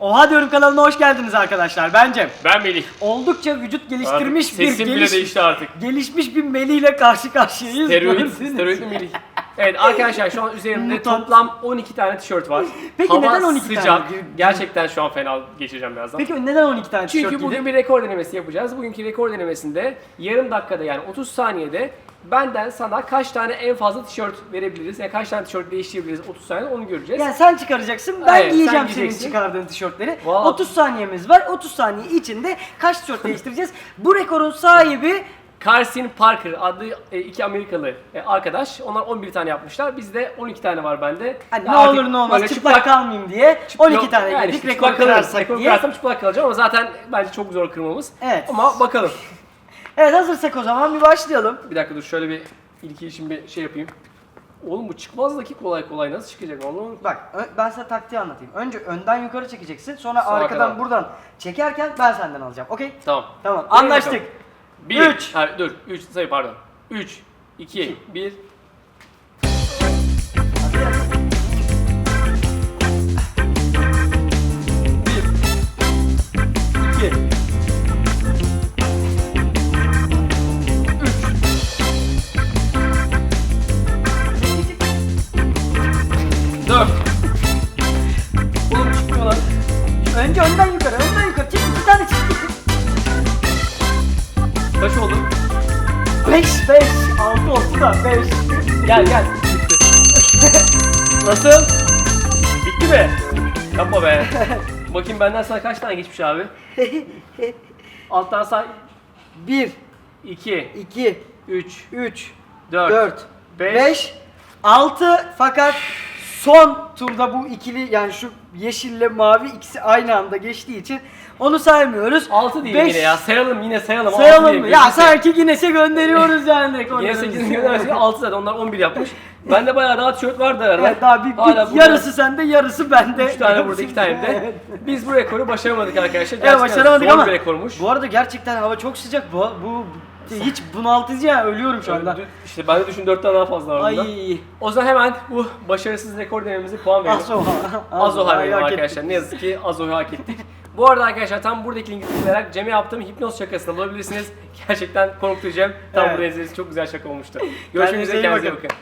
Oha diyorum kanalına hoş geldiniz arkadaşlar. Ben Cem. Ben Melih. Oldukça vücut geliştirmiş Artık bir Sesim bile geliş, değişti artık. gelişmiş bir Melih ile karşı karşıyayız. Steroid, steroidli Melih. Evet arkadaşlar şu an üzerimde Mutant. toplam 12 tane tişört var. Peki Hava neden 12 tane? sıcak. Gerçekten şu an fena geçeceğim birazdan. Peki neden 12 tane tişört Çünkü bugün bir rekor denemesi yapacağız. Bugünkü rekor denemesinde yarım dakikada yani 30 saniyede benden sana kaç tane en fazla tişört verebiliriz? Yani kaç tane tişört değiştirebiliriz 30 saniyede onu göreceğiz. Yani sen çıkaracaksın, ben Evet, giyeceğim senin çıkardığın tişörtleri. Vallahi- 30 saniyemiz var. 30 saniye içinde kaç tişört değiştireceğiz? Bu rekorun sahibi Carson Parker adlı e, iki Amerikalı e, arkadaş. Onlar 11 tane yapmışlar. Bizde 12 tane var bende. hani ne artık olur ne olmaz böyle çıplak, kalmayayım diye 12 Yok, tane yani giydik işte rekor çıplak kırarsak Rekor diye. kırarsam çıplak kalacağım ama zaten bence çok zor kırmamız. Evet. Ama bakalım. Evet hazırsak o zaman bir başlayalım. Bir dakika dur şöyle bir ilki için bir şey yapayım. Oğlum bu çıkmazdaki kolay kolay nasıl çıkacak onu? Bak ben sana taktiği anlatayım. Önce önden yukarı çekeceksin. Sonra Sağa arkadan kadar. buradan çekerken ben senden alacağım. Okey? Tamam. Tamam. Anlaştık. bakalım. 1 Üç. Ha, dur. 3 sayı pardon. 3 2 1 Hadi yap. İki. Dört. Oğlum çıkmıyor lan. Önce önden 5, 5, 6 oldu da 5. Gel gel. Nasıl? Bitti mi? Yapma be. Bakayım benden sana kaç tane geçmiş abi? Alttan say. 1, 2, 2, 3, 3, 4, 4, beş. 5, 6 fakat son turda bu ikili yani şu yeşille mavi ikisi aynı anda geçtiği için onu saymıyoruz. 6 diyelim Beş- yine ya. Sayalım yine sayalım. Altı Sayalım mı? Ya Gözünü sanki Guinness'e gönderiyoruz yani rekorlarımızı. Yine 8'in göndermesi 6 zaten onlar 11 yapmış. Bende bayağı daha tişört vardı arada. Evet daha bir, Hala bir burada yarısı sende yarısı bende. 3 tane burada 2 tane de. Evet. Biz bu rekoru başaramadık arkadaşlar. Evet Gerçekten başaramadık zor ama bir rekormuş. bu arada gerçekten hava çok sıcak bu bu hiç bunaltıcı ya ölüyorum şu anda. İşte ben de düşün 4 tane daha fazla var bunda. Ay. O zaman hemen bu başarısız rekor denememize puan verelim. Azo. Azoha verelim arkadaşlar. Ne yazık ki Azoha'yı hak ettik. Bu arada arkadaşlar tam buradaki linki tıklayarak Cem'e yaptığım hipnoz şakasını bulabilirsiniz. Gerçekten korktu Cem. Tam Evet. burada izlediğiniz çok güzel şaka olmuştu. Görüşmek üzere kendinize bakın. bakın.